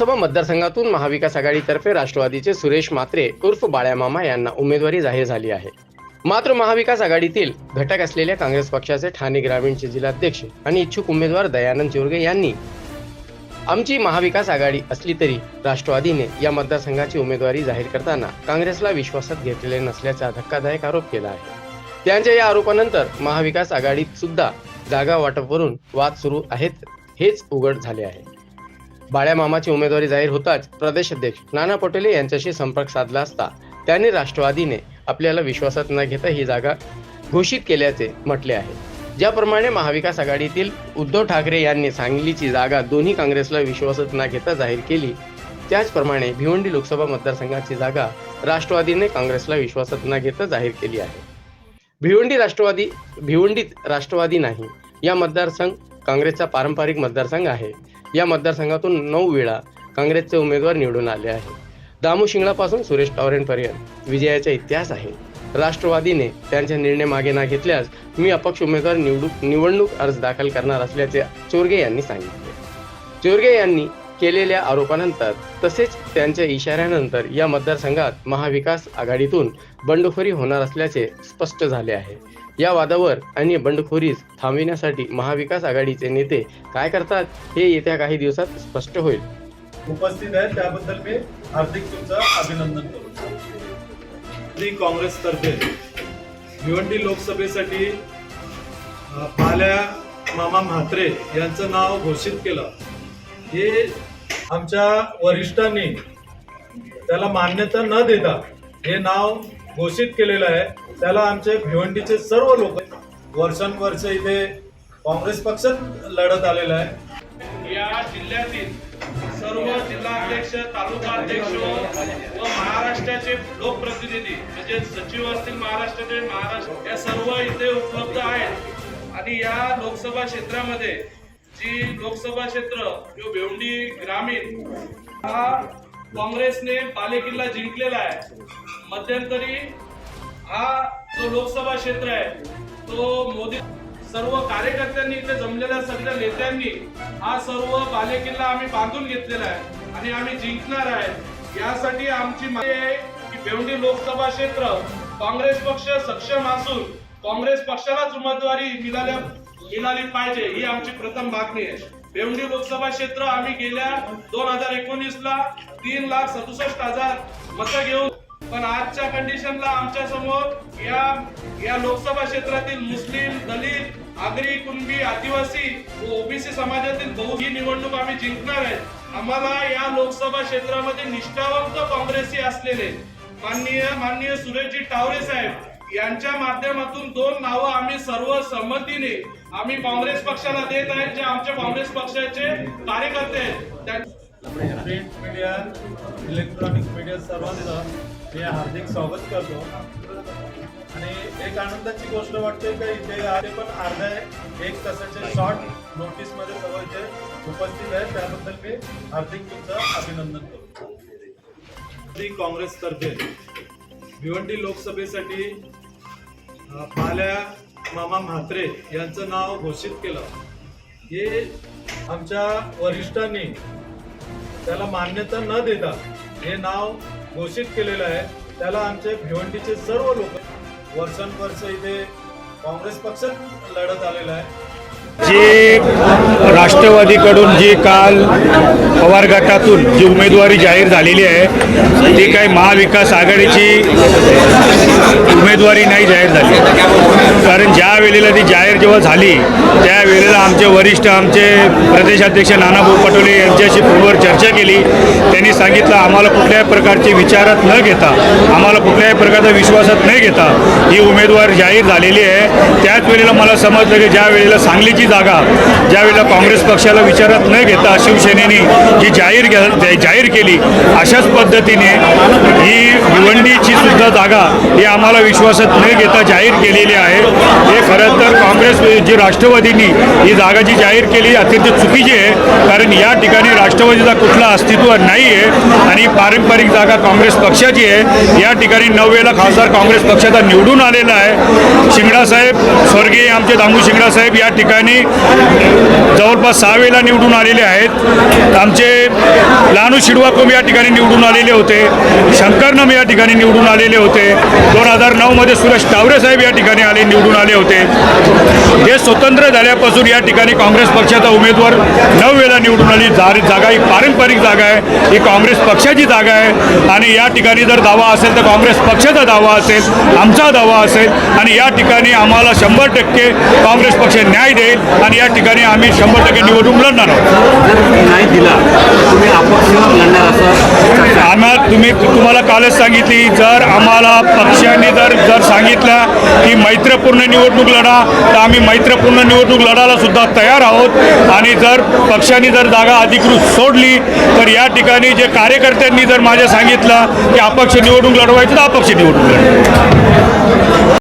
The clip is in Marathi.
लोकसभा मतदारसंघातून महाविकास आघाडीतर्फे राष्ट्रवादीचे सुरेश मात्रे उर्फ बाळ्यामामा यांना उमेदवारी जाहीर झाली आहे. मात्र महाविकास आघाडीतील घटक असलेल्या काँग्रेस पक्षाचे ठाणे ग्रामीणचे जिल्हाध्यक्ष आणि इच्छुक उमेदवार दयानंद चोरगे यांनी आमची महाविकास आघाडी असली तरी राष्ट्रवादीने या मतदारसंघाची उमेदवारी जाहीर करताना काँग्रेसला विश्वासात घेतलेले नसल्याचा धक्कादायक आरोप केला आहे. त्यांच्या या आरोपानंतर महाविकास आघाडीत सुद्धा जागा वाटपवरून वाद सुरू आहेत हेच उघड झाले आहे. बाळ्या मामाची उमेदवारी जाहीर होताच प्रदेशाध्यक्ष नाना पटोले यांच्याशी संपर्क साधला असता त्यांनी राष्ट्रवादीने आपल्याला विश्वासात न घेता ही जागा घोषित केल्याचे म्हटले आहे. ज्याप्रमाणे महाविकास आघाडीतील उद्धव ठाकरे यांनी सांगलीची जागा दोन्ही काँग्रेसला विश्वासात न घेता जाहीर केली त्याचप्रमाणे भिवंडी लोकसभा मतदारसंघाची जागा राष्ट्रवादीने काँग्रेसला विश्वासात न घेता जाहीर केली आहे. भिवंडी राष्ट्रवादी भिवंडीत राष्ट्रवादी नाही या मतदारसंघ काँग्रेसचा पारंपरिक मतदारसंघ आहे. या मतदारसंघातून नऊ वेळा काँग्रेसचे उमेदवार निवडून आले आहे दामू शिंगळापासून सुरेश टावरेंपर्यंत. विजयाचा इतिहास आहे. राष्ट्रवादीने त्यांच्या निर्णय मागे ना घेतल्यास मी अपक्ष उमेदवार निवडूक निवडणूक अर्ज दाखल करणार असल्याचे चोरगे यांनी सांगितले. चोरगे यांनी केलेल्या आरोपानंतर तसेच त्यांच्या इशाऱ्यानंतर या मतदारसंघात महाविकास आघाडीतून बंडखोरी होणार असल्याचे स्पष्ट झाले आहे. या वादावर आणि बंडखोरीस थांबविण्यासाठी महाविकास आघाडीचे नेते काय करतात हे येत्या काही दिवसात स्पष्ट होईल. उपस्थित आहेत. त्याबद्दल मी हार्दिक तुमचं अभिनंदन करतो काँग्रेसतर्फे भिवंडी लोकसभेसाठी पाल्या मामा म्हात्रे यांचं नाव घोषित केलं. हे आमच्या वरिष्ठांनी त्याला मान्यता न देता हे नाव घोषित केलेलं आहे. त्याला आमचे भिवंडीचे सर्व लोक वर्षानुवर्ष इथे काँग्रेस पक्षात लढत आलेला आहे. या जिल्ह्यातील सर्व जिल्हाध्यक्ष तालुका अध्यक्ष व महाराष्ट्राचे लोकप्रतिनिधी म्हणजे सचिव असतील महाराष्ट्राचे महाराष्ट्र या सर्व इथे उपलब्ध आहेत. आणि या लोकसभा क्षेत्रामध्ये जी लोकसभा क्षेत्र जो भेवंडी ग्रामीण हा काँग्रेसने बालेकिल्ला जिंकलेला आहे. मध्यंतरी हा जो लोकसभा क्षेत्र आहे तो मोदी सर्व कार्यकर्त्यांनी इथे जमलेल्या सगळ्या नेत्यांनी हा सर्व बालेकिल्ला आम्ही बांधून घेतलेला आहे आणि आम्ही जिंकणार आहे. यासाठी आमची मागणी आहे की भेवंडी लोकसभा क्षेत्र काँग्रेस पक्ष सक्षम असून काँग्रेस पक्षालाच उमेदवारी मिळाल्या मिळाली पाहिजे ही आमची प्रथम मागणी आहे. भेवंडी लोकसभा क्षेत्र आम्ही गेल्या दोन हजार एकोणीस ला तीन लाख सदुसष्ट हजार मतं घेऊन पण आजच्या कंडिशनला आमच्यासमोर या या लोकसभा क्षेत्रातील मुस्लिम दलित आगरी कुणबी आदिवासी व ओबीसी समाजातील बहु ही निवडणूक आम्ही जिंकणार आहे. आम्हाला या लोकसभा क्षेत्रामध्ये निष्ठावंत काँग्रेसी असलेले माननीय माननीय सुरेशजी टावरे साहेब यांच्या माध्यमातून दोन नावं आम्ही सर्व संमतीने आम्ही काँग्रेस पक्षाला देत आहेत जे आमच्या काँग्रेस पक्षाचे कार्यकर्ते आहेत. त्या- प्रिंट मीडिया इलेक्ट्रॉनिक मीडिया सर्वांचं मी हार्दिक स्वागत करतो. आणि एक आनंदाची गोष्ट वाटते का इथे आले पण अर्ध्या एक तासाच्या शॉर्ट नोटीसमध्ये सर्व इथे उपस्थित आहे त्याबद्दल मी हार्दिक तुमचं अभिनंदन करतो. ती काँग्रेसतर्फे भिवंडी लोकसभेसाठी पाल्या मामा म्हात्रे यांचं नाव घोषित केलं. हे आमच्या वरिष्ठांनी त्याला मान्यता न देता हे नाव घोषित केलेलं आहे. त्याला आमचे भिवंडीचे सर्व लोक वर्षानुवर्ष इथे काँग्रेस पक्षच लढत आलेला आहे. जी राष्ट्रवादीकडून जी काल पवार गटातून जी उमेदवारी जाहीर झालेली आहे ती काही महाविकास आघाडीची उमेदवारी नाही जाहीर झाली. कारण ज्या वेळेला ती जाहीर जेव्हा झाली त्यावेळेला आमचे वरिष्ठ आमचे प्रदेशाध्यक्ष नानाभाऊ पटोले यांच्याशी फोनवर चर्चा केली. त्यांनी सांगितलं आम्हाला कुठल्याही प्रकारची विचारात न घेता आम्हाला कुठल्याही प्रकारचा विश्वासात न घेता ही उमेदवार जाहीर झालेली आहे. त्याच वेळेला मला समजलं की ज्या वेळेला सांगलीची जागा ज्यावेळेला काँग्रेस पक्षाला विचारात न घेता शिवसेनेने ही जाहीर जाहीर केली अशाच पद्धतीने जागा ही आम्हाला विश्वासात न घेता जाहीर केलेली आहे. हे खरं तर काँग्रेस जे जी राष्ट्रवादींनी ही जागा जी जाहीर केली अत्यंत चुकीची आहे. कारण या ठिकाणी राष्ट्रवादीचा कुठला अस्तित्व नाही आहे आणि पारंपरिक जागा काँग्रेस पक्षाची आहे. या ठिकाणी नऊ वेळेला खासदार काँग्रेस पक्षाचा निवडून आलेला आहे. शिंगडासाहेब स्वर्गीय आमचे दामू शिंगडासाहेब या ठिकाणी जवळपास सहा वेळेला निवडून आलेले आहेत. आमचे लानू शिडवाकोम या ठिकाणी निवडून आलेले होते. शंकरनम या ठिकाणी निवडून आलेले होते. दोन हजार नऊमध्ये सुरेश तावरे साहेब या ठिकाणी आले निवडून आले होते. हे स्वतंत्र झाल्यापासून या ठिकाणी काँग्रेस पक्षाचा उमेदवार नऊ वेळा निवडून आली. जा जागा ही पारंपरिक जागा आहे. ही काँग्रेस पक्षाची जागा आहे. आणि या ठिकाणी जर दावा असेल तर काँग्रेस पक्षाचा दावा असेल आमचा दावा असेल. आणि या ठिकाणी आम्हाला शंभर टक्के काँग्रेस पक्ष न्याय देईल. आणि या ठिकाणी आम्ही शंभर टक्के निवडणूक लढणार आहोत. नाही दिला तुम्ही आपण लढणार असं तुम्ही तुम्हाला कालच सांगितली जर आम्हाला पक्षांनी जर जर सांगितलं की मैत्रपूर्ण निवडणूक लढा तर आम्ही मैत्रपूर्ण निवडणूक लढायला सुद्धा तयार आहोत. आणि जर पक्षांनी जर जागा अधिकृत सोडली तर या ठिकाणी जे कार्यकर्त्यांनी जर माझ्या सांगितलं की अपक्ष निवडणूक लढवायची तर अपक्ष निवडणूक लढवायची